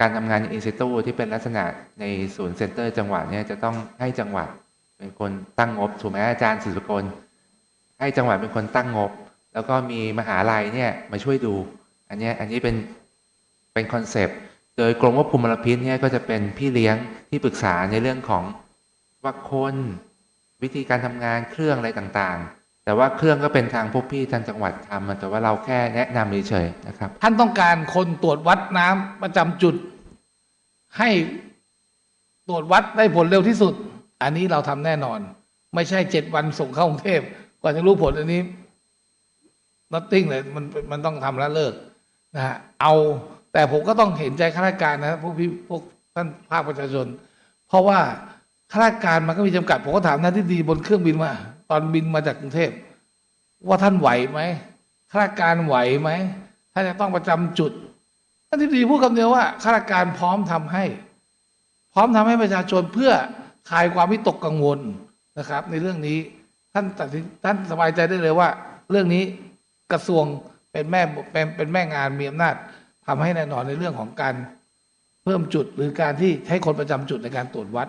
การทำงานอินสิตูที่เป็นลักษณะในศูนย์เซ็นเตอร์จังหวัดเนี่ยจะต้องให้จังหวัดเป็นคนตั้งงบถูกไหมอาจารย์สุสกลให้จังหวัดเป็นคนตั้งงบ แล้วก็มีมหาลัยเนี่ยมาช่วยดู อันนี้อันนี้เป็นเป็นคอนเซปต์โดยกรมควบคุมมลพิษเนี่ยก็จะเป็นพี่เลี้ยงที่ปรึกษาในเรื่องของว่าคนวิธีการทำงานเครื่องอะไรต่างๆ แต่ว่าเครื่องก็เป็นทางพวกพี่ทางจังหวัดทำแต่ว่าเราแค่แนะนำเฉยๆนะครับ ท่านต้องการคนตรวจวัดน้ำประจำจุด ให้ตรวจวัดได้ผลเร็วที่สุด อันนี้เราทำแน่นอน ไม่ใช่เจ็ดวันส่งเข้ากรุงเทพกว่าจะรู้ผลอันนี้ nothing เลยมันมันต้องทำแล้วเลิกนะฮะเอาแต่ผมก็ต้องเห็นใจข้าราชการนะพวกพี่พวกท่านภาคประชาชน เพราะว่าข้าราชการมันก็มีจำกัดผมก็ถามท่านที่ดีบนเครื่องบินมา ตอนบินมาจากกรุงเทพ ว่าท่านไหวไหมข้าราชการไหวไหมท่านจะต้องประจำจุดท่านที่ดีพูดคำเดียวว่าข้าราชการพร้อมทำให้ พร้อมทำให้ประชาชนเพื่อคลายความวิตกกังวลนะครับ ในเรื่องนี้ท่านตัดท่านสบายใจได้เลยว่า เรื่องนี้กระทรวงเป็นแม่เป็นเป็นแม่งานมีอำนาจทำให้แน่นอนในเรื่องของการเพิ่มจุดหรือการที่ให้คนประจำจุดในการตรวจวัด